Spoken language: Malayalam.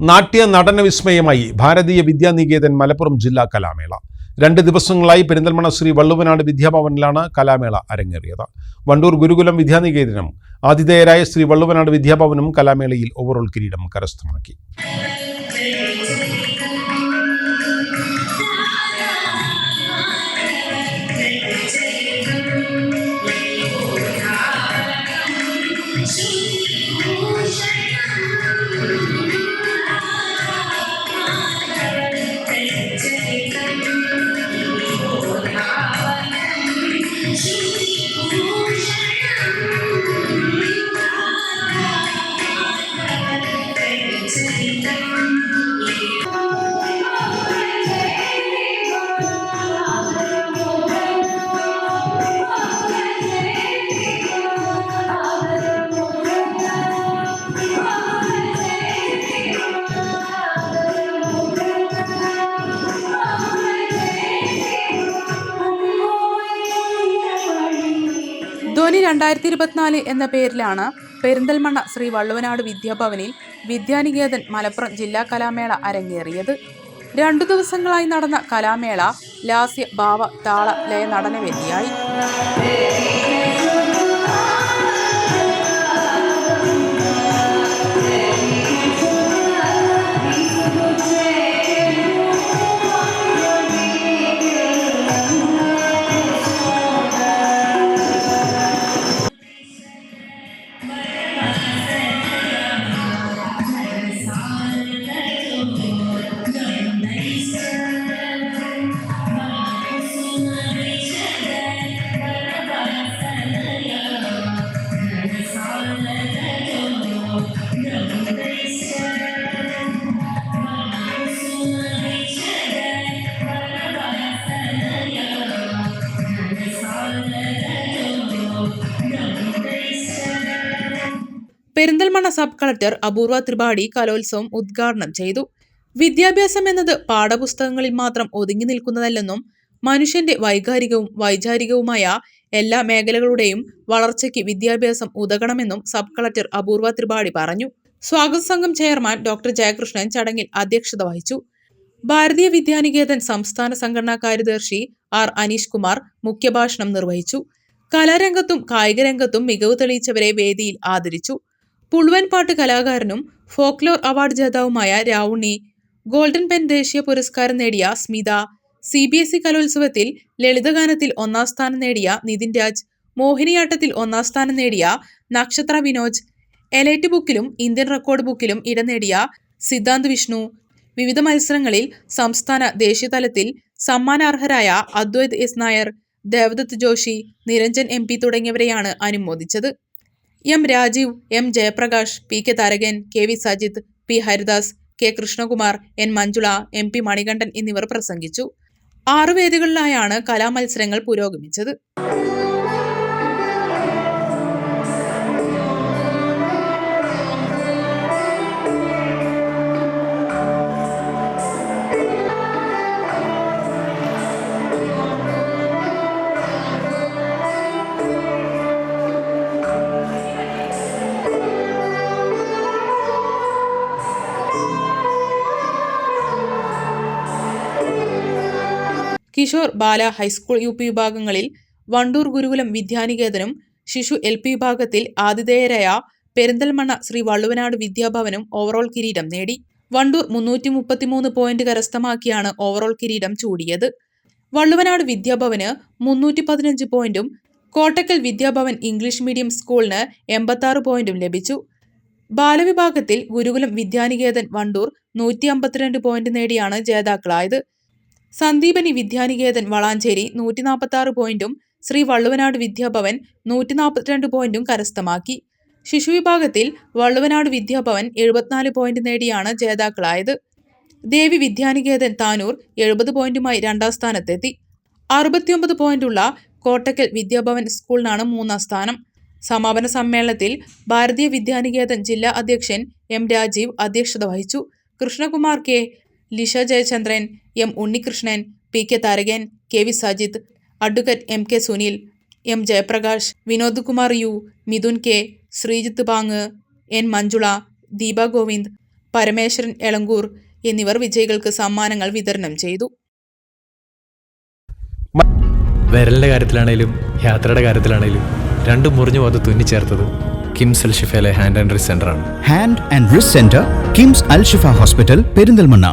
നാട്യ നടന വിസ്മയമായി ഭാരതീയ വിദ്യാനികേതൻ മലപ്പുറം ജില്ലാ കലാമേള. രണ്ട് ദിവസങ്ങളായി പെരിന്തൽമണ്ണ ശ്രീ വള്ളുവനാട് വിദ്യാഭവനിലാണ് കലാമേള അരങ്ങേറിയത്. വണ്ടൂർ ഗുരുകുലം വിദ്യാനികേതനും ആതിഥേയരായ ശ്രീ വള്ളുവനാട് വിദ്യാഭവനും കലാമേളയിൽ ഓവറോൾ കിരീടം കരസ്ഥമാക്കി. രണ്ടായിരത്തി ഇരുപത്തിനാല് എന്ന പേരിലാണ് പെരിന്തൽമണ്ണ ശ്രീ വള്ളുവനാട് വിദ്യാഭവനിൽ വിദ്യാനികേതൻ മലപ്പുറം ജില്ലാ കലാമേള അരങ്ങേറിയത്. രണ്ടു ദിവസങ്ങളായി നടന്ന കലാമേള ലാസ്യ ഭാവ താള ലയ നടനവേദിയായി. പെരിന്തൽമണ്ണ സബ് കളക്ടർ അപൂർവ ത്രിപാഠി കലോത്സവം ഉദ്ഘാടനം ചെയ്തു. വിദ്യാഭ്യാസം എന്നത് പാഠപുസ്തകങ്ങളിൽ മാത്രം ഒതുങ്ങി നിൽക്കുന്നതല്ലെന്നും മനുഷ്യന്റെ വൈകാരികവും വൈചാരികവുമായ എല്ലാ മേഖലകളുടെയും വളർച്ചയ്ക്ക് വിദ്യാഭ്യാസം ഉതകണമെന്നും സബ് കളക്ടർ അപൂർവ ത്രിപാഠി പറഞ്ഞു. സ്വാഗത സംഘം ചെയർമാൻ ഡോക്ടർ ജയകൃഷ്ണൻ ചടങ്ങിൽ അധ്യക്ഷത വഹിച്ചു. ഭാരതീയ വിദ്യാനികേതൻ സംസ്ഥാന സംഘടനാ കാര്യദർശി ആർ അനീഷ് കുമാർ മുഖ്യഭാഷണം നിർവഹിച്ചു. കലാരംഗത്തും കായിക രംഗത്തും മികവ് തെളിയിച്ചവരെ വേദിയിൽ ആദരിച്ചു. പുളുവൻ പാട്ട് കലാകാരനും ഫോക്ലോർ അവാർഡ് ജേതാവുമായ രാവുണ്ണി ഗോൾഡൻ പെൻ ദേശീയ പുരസ്കാരം നേടിയ Smitha C B S E കലോത്സവത്തിൽ ലളിതഗാനത്തിൽ ഒന്നാം സ്ഥാനം നേടിയ നിതിൻ രാജ് മോഹിനിയാട്ടത്തിൽ ഒന്നാം സ്ഥാനം നേടിയ നക്ഷത്ര വിനോജ് എലൈറ്റ് ബുക്കിലും ഇന്ത്യൻ റെക്കോർഡ് ബുക്കിലും ഇടം നേടിയ സിദ്ധാന്ത് വിഷ്ണു വിവിധ മത്സരങ്ങളിൽ സംസ്ഥാന ദേശീയ തലത്തിൽ സമ്മാനാർഹരായ അദ്വൈത് എസ് നായർ ദേവദത്ത് ജോഷി നിരഞ്ജൻ എം തുടങ്ങിയവരെയാണ് അനുമോദിച്ചത്. M Rajeev M Jayaprakash P K Tharakan K V Sajith P Haridas K Krishnakumar N Manjula M P Manikandan എന്നിവർ പ്രസംഗിച്ചു. ആറു വേദികളിലായാണ് കലാമത്സരങ്ങൾ പുരോഗമിച്ചത്. കിഷോർ ബാല ഹൈസ്കൂൾ യു പി വിഭാഗങ്ങളിൽ വണ്ടൂർ ഗുരുകുലം വിദ്യാനികേതനും ശിശു എൽ പി വിഭാഗത്തിൽ ആതിഥേയരായ പെരിന്തൽമണ്ണ ശ്രീ വള്ളുവനാട് വിദ്യാഭവനും ഓവറോൾ കിരീടം നേടി. വണ്ടൂർ മുന്നൂറ്റി മുപ്പത്തിമൂന്ന് പോയിന്റ് കരസ്ഥമാക്കിയാണ് ഓവറോൾ കിരീടം ചൂടിയത്. വള്ളുവനാട് വിദ്യാഭവന് മുന്നൂറ്റി പതിനഞ്ച് പോയിന്റും കോട്ടക്കൽ വിദ്യാഭവൻ ഇംഗ്ലീഷ് മീഡിയം സ്കൂളിന് എൺപത്തി പോയിന്റും ലഭിച്ചു. ബാലവിഭാഗത്തിൽ ഗുരുകുലം വിദ്യാനികേതൻ വണ്ടൂർ നൂറ്റി അമ്പത്തിരണ്ട് പോയിന്റ് നേടിയാണ് ജേതാക്കളായത്. സന്ദീപനി വിദ്യാനികേതൻ വളാഞ്ചേരി നൂറ്റി നാൽപ്പത്തി പോയിന്റും ശ്രീ വള്ളുവനാട് വിദ്യാഭവൻ നൂറ്റി നാൽപ്പത്തിരണ്ട് പോയിന്റും കരസ്ഥമാക്കി. ശിശുവിഭാഗത്തിൽ വള്ളുവനാട് വിദ്യാഭവൻ എഴുപത്തിനാല് പോയിന്റ് നേടിയാണ് ജേതാക്കളായത്. ദേവി വിദ്യാനികേതൻ താനൂർ എഴുപത് പോയിന്റുമായി രണ്ടാം സ്ഥാനത്തെത്തി. അറുപത്തിയൊമ്പത് പോയിന്റുള്ള കോട്ടക്കൽ വിദ്യാഭവൻ സ്കൂളിനാണ് മൂന്നാം സ്ഥാനം. സമാപന സമ്മേളനത്തിൽ ഭാരതീയ വിദ്യാനികേതൻ ജില്ലാ അധ്യക്ഷൻ എം രാജീവ് അധ്യക്ഷത വഹിച്ചു. Krishnakumar K Lisha Jayachandran M Unnikrishnan P K Tharakan K V Sajith advocate M K Sunil M Jayaprakash Vinod Kumar U Mithun K Sreejith പാങ് N Manjula Deepa Govind Parameswaran Elankur എന്നിവർ വിജയികൾക്ക് സമ്മാനങ്ങൾ വിതരണം ചെയ്തു വിരലിന്റെ കാര്യത്തിലാണേലും യാത്രയുടെ കാര്യത്തിലാണേലും രണ്ടും മുറിഞ്ഞു പോകാതെ തുന്നിച്ചേർത്തത് കിംസ് അൽ ഷിഫയിലെ ഹാൻഡ് ആൻഡ് റിസ് ആണ്. Hand and wrist centre KIMS Al Shifa hospital Perinthalmanna